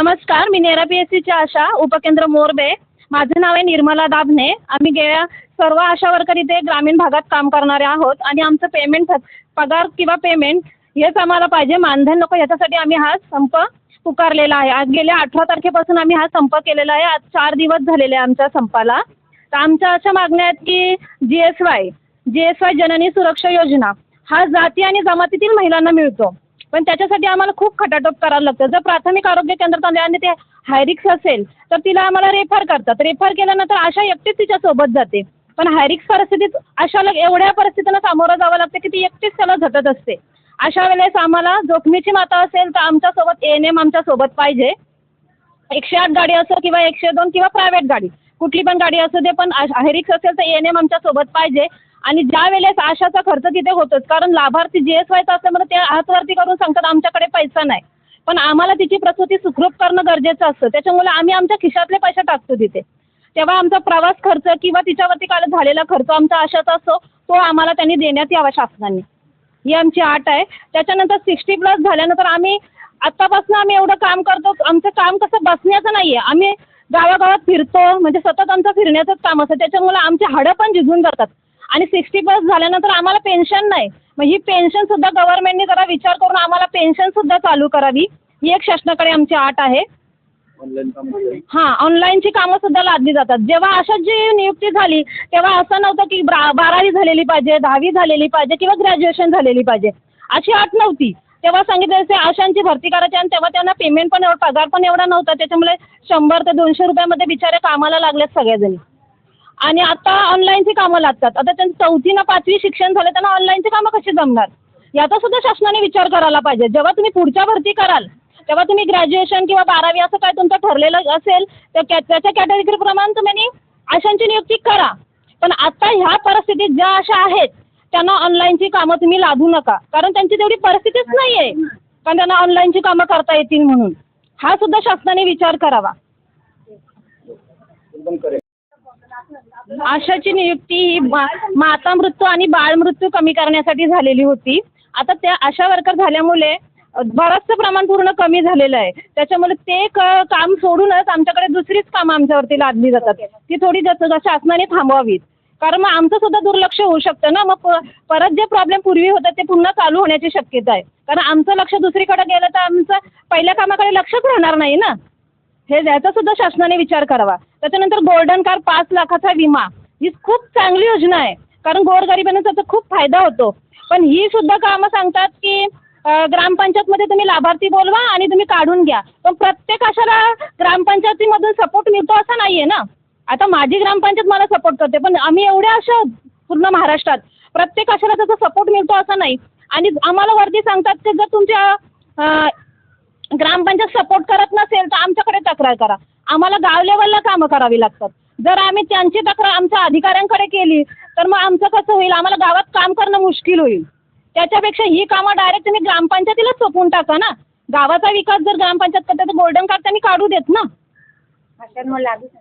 नमस्कार मी नेरा P S सीच्या आशा उपकेंद्र मोरबे. माझं नाव आहे निर्मला दाभने आम्ही गेल्या सर्व आशा वर्कर इथे ग्रामीण भागात काम करणारे आहोत आणि आमचं पेमेंट पगार किंवा पेमेंट हेच आम्हाला पाहिजे. मानधन नको याच्यासाठी आम्ही हा संप पुकारलेला आहे. आज गेल्या अठरा तारखेपासून आम्ही हा संप केलेला आहे. आज चार दिवस झालेले आहे आमच्या संपाला. तर आमच्या अशा मागण्या आहेत की G S Y G S Y Janani Suraksha Yojana हा जाती आणि जमातीतील महिलांना मिळतो. पण त्याच्यासाठी आम्हाला खूप खटाटोप करायला लागतं. जर प्राथमिक आरोग्य केंद्रात आले आणि ते हायरिक्स असेल तर तिला आम्हाला रेफर करतात. रेफर केल्यानंतर आशा एकटीच तिच्यासोबत जाते. पण हायरिक्स परिस्थितीत आशाला एवढ्या परिस्थितीनं सामोरं जावं लागतं की ती एकटीच त्याला झटत असते. अशा वेळेस आम्हाला जोखमीची माता असेल तर आमच्यासोबत ए एन एम आमच्यासोबत पाहिजे. एकशे आठ गाडी असो किंवा एकशे दोन किंवा प्रायव्हेट गाडी कुठली पण गाडी असू दे पण हायरिक्स असेल तर ए एन एम आमच्यासोबत पाहिजे. आणि ज्या वेळेस आशाचा खर्च तिथे होतोच कारण लाभार्थी जी एस वायचा असल्यामुळे ते हातवरती करून सांगतात आमच्याकडे पैसा नाही. पण आम्हाला तिची प्रसूती सुखरूप करणं गरजेचं असतं. त्याच्यामुळे आम्ही आमच्या खिशातले पैसे टाकतो तिथे. तेव्हा आमचा प्रवास खर्च किंवा तिच्यावरती काल झालेला खर्च आमचा आशाचा असतो तो आम्हाला त्यांनी देण्यात यावा शासनाने. ही आमची आट आहे. त्याच्यानंतर सिक्स्टी प्लस झाल्यानंतर आम्ही आत्तापासून आम्ही एवढं काम करतो आमचं काम कसं बसण्याचं नाही आहे आम्ही गावागावात फिरतो म्हणजे सतत आमचं फिरण्याचंच काम असतं. त्याच्यामुळे आमची हाडं पण झिजून जातात. आणि सिक्स्टी प्लस झाल्यानंतर आम्हाला पेन्शन नाही. मग ही पेन्शनसुद्धा गव्हर्नमेंटने जरा विचार करून आम्हाला पेन्शनसुद्धा चालू करावी. ही एक शासनाकडे आमची आट आहे. हां ऑनलाईनची कामं सुद्धा लादली जातात. जेव्हा अशाची नियुक्ती झाली तेव्हा असं नव्हतं की ब्रा बारावी झालेली पाहिजे दहावी झालेली पाहिजे किंवा ग्रॅज्युएशन झालेली पाहिजे. अशी अट नव्हती. तेव्हा सांगितलं असे आशांची भरती करायची आणि तेव्हा त्यांना पेमेंट पण एवढा पगार पण एवढा नव्हता. त्याच्यामुळे शंभर ते दोनशे रुपयामध्ये बिचारे कामाला लागलेत सगळेजणी. आणि आता ऑनलाईनची कामं लागतात. आता त्यांचं चौथी ना पाचवी शिक्षण झालं त्यांना ऑनलाईनची कामं कशी जमणार? याचा सुद्धा शासनाने विचार करायला पाहिजे. जेव्हा तुम्ही पुढच्या भरती कराल तेव्हा तुम्ही ग्रॅज्युएशन किंवा बारावी असं काय तुमचं ठरलेलं असेल तर कॅ त्याच्या कॅटेगरीप्रमाणे तुम्ही आशांची नियुक्ती करा. पण आता ह्या परिस्थितीत ज्या आशा आहेत त्यांना ऑनलाईनची कामं तुम्ही लादू नका. कारण त्यांची तेवढी परिस्थितीच नाही आहे कारण त्यांना ऑनलाईनची कामं करता येतील म्हणून. हा सुद्धा शासनाने विचार करावा. आशाची नियुक्ती ही मा माता मृत्यू आणि बाळ मृत्यू कमी करण्यासाठी झालेली होती. आता त्या आशा वर्कर झाल्यामुळे बरंचसं प्रमाण पूर्ण कमी झालेलं आहे. त्याच्यामुळे ते क काम सोडूनच आमच्याकडे दुसरीच कामं आमच्यावरती लादली जातात. ती थोडी जास्त शासनाने थांबवावीत. कारण मग आमचं सुद्धा दुर्लक्ष होऊ शकतं ना. मग प- परत जे प्रॉब्लेम पूर्वी होतात ते पुन्हा चालू होण्याची शक्यता आहे. कारण आमचं लक्ष दुसरीकडे गेलं तर आमचं पहिल्या कामाकडे लक्षच राहणार नाही ना. हे याचा सुद्धा शासनाने विचार करावा. त्याच्यानंतर गोल्डन कार पाच लाखाचा विमा ही खूप चांगली योजना आहे. कारण गोरगरिबांना त्याचा खूप फायदा होतो. पण ही सुद्धा कामं सांगतात की ग्रामपंचायतमध्ये तुम्ही लाभार्थी बोलवा आणि तुम्ही काढून घ्या. पण प्रत्येक अशाला ग्रामपंचायतीमधून सपोर्ट मिळतो असा नाही आहे ना. आता माझी ग्रामपंचायत मला सपोर्ट करते पण आम्ही एवढ्या अशा पूर्ण महाराष्ट्रात प्रत्येक अशाला त्याचा सपोर्ट मिळतो असं नाही. आणि आम्हाला वरती सांगतात की जर तुमच्या ग्रामपंचायत सपोर्ट करत नसेल तर आमच्याकडे तक्रार करा. आम्हाला गाव लेवलला कामं करावी लागतात. जर आम्ही त्यांची तक्रार आमच्या अधिकाऱ्यांकडे केली तर मग आमचं कसं होईल? आम्हाला गावात काम करणं मुश्किल होईल. त्याच्यापेक्षा ही कामं डायरेक्ट तुम्ही ग्रामपंचायतीलाच सोपवून टाका ना. गावाचा विकास जर ग्रामपंचायत करते तर गोल्डन कार्ड त्यांनी काढू देत ना.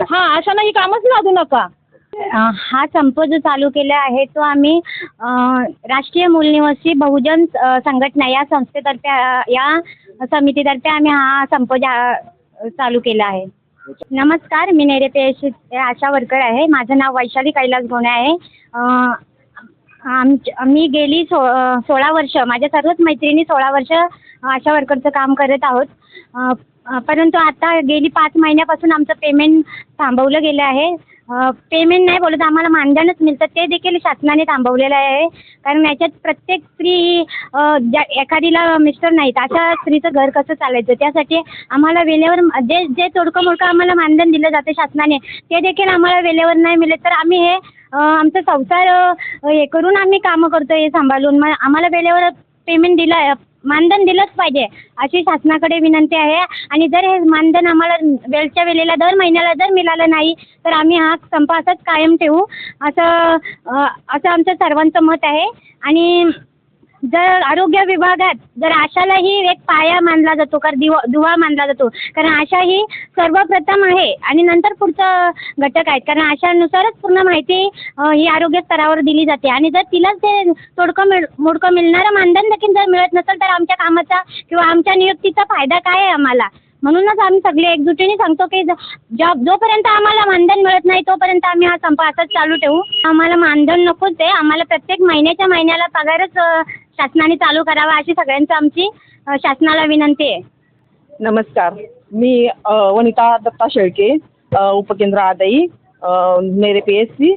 हां अशानं ही कामच लादू नका. हा संप जो चालू केला आहे तो आम्ही राष्ट्रीय मूलनिवासी बहुजन संघटना या संस्थेतर्फे या समितीतर्फे आम्ही हा संप जा चालू केला आहे. नमस्कार मी नेरे आशा वर्कर आहे. माझं नाव वैशाली कैलास गोणे आहे. आमच्या मी गेली सो सोळा वर्ष माझ्या सर्वच मैत्रिणी सोळा वर्ष आशा वर्करचं काम करत आहोत. परंतु आता गेली पाच महिन्यापासून आमचं पेमेंट थांबवलं गेलं आहे. पेमेंट नाही बोलत आम्हाला मानधनच मिळतं. ते देखील शासनाने थांबवलेलं आहे. कारण याच्यात प्रत्येक स्त्री ज्या एखादीला मिस्टर नाहीत अशा स्त्रीचं घर कसं चालायचं? त्यासाठी आम्हाला वेळेवर जे जे तोडकं मोडकं आम्हाला मानधन दिलं जातं शासनाने ते देखील आम्हाला वेळेवर नाही मिळत. तर आम्ही हे आमचं आमचा संसार हे करून आम्ही कामं करतो हे सांभाळून. मग आम्हाला वेळेवर पेमेंट दिलं मानधन दिलंच पाहिजे अशी शासनाकडे विनंती आहे. आणि जर हे मानधन आम्हाला वेळच्या वेळेला दर महिन्याला जर मिळालं नाही तर आम्ही हा संप असाच कायम ठेवू असं असं आमचं सर्वांचं मत आहे. आणि जर आरोग्य विभागात जर आशालाही एक पाया मानला जातो कारण दिवा दुवा मानला जातो. कारण आशा ही सर्वप्रथम आहे आणि नंतर पुढचं घटक आहेत. कारण आशानुसारच पूर्ण माहिती ही आरोग्य स्तरावर दिली जाते. आणि जर तिलाच ते तोडकं मिळ मोडकं मिळणारं मानधन देखील जर मिळत नसेल तर आमच्या कामाचा किंवा आमच्या नियुक्तीचा फायदा काय आहे आम्हाला? म्हणूनच आम्ही सगळे एकजुटीने सांगतो की ज- जॉब जोपर्यंत आम्हाला मानधन मिळत नाही तोपर्यंत आम्ही हा संप असाच चालू ठेवू. आम्हाला मानधन नकोच आहे. आम्हाला प्रत्येक महिन्याच्या महिन्याला पगारच शासनाने चालू करावा अशी सगळ्यांचं आमची शासनाला विनंती आहे. नमस्कार. मी वनिता दत्ता शेळके उपकेंद्र आदई मेरे पी एस सी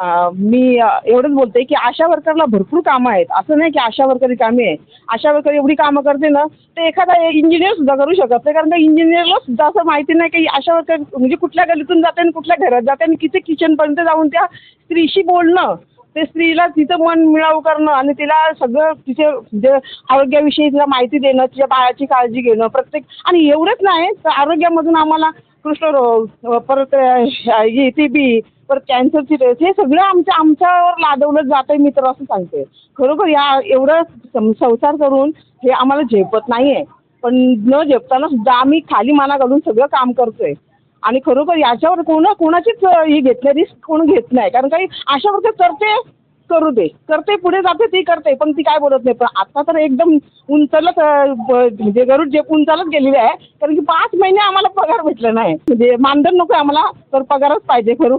मी एवढंच बोलते की आशा वर्करला भरपूर कामं आहेत. असं नाही की आशा वर्कर कामे आहे. आशा वर्कर एवढी कामं करते ना ते एखादा इंजिनियर सुद्धा करू शकत नाही. कारण त्या इंजिनियरला सुद्धा असं माहिती नाही की आशा वर्कर म्हणजे कुठल्या गलीतून जाते आणि कुठल्या घरात जाते आणि किती किचनपर्यंत जाऊन त्या स्त्रीशी बोलणं. ते स्त्रीला तिचं मन मिळावू करणं आणि तिला सगळं तिचे जे आरोग्याविषयी तिला माहिती देणं तिच्या बाळाची काळजी घेणं प्रत्येक आणि एवढंच नाही तर आरोग्यामधून आम्हाला कृष्णरोग परत टी बी परत कॅन्सरची रेस हे सगळं आमच्या आमच्यावर लादवलं जातं आहे मी तर असं सांगते. खरोखर या एवढं सं- संसार करून हे आम्हाला झेपत नाही आहे पण न झेपताना सुद्धा आम्ही खाली माना घालून सगळं काम करतोय. आणि खरोखर याच्यावर कोण कोणाचीच ही घेत नाही रिस्क कोण घेत नाही. कारण काही अशा वर्ग करते करू दे. करते पुढे जाते ती करते पण ती काय बोलत नाही. पण आता तर एकदम उंचलच म्हणजे गरुड जे उंचालच गेलेली आहे. कारण की पाच महिने आम्हाला पगार भेटला नाही. म्हणजे मानधन नको आहे आम्हाला तर पगारच पाहिजे खरं.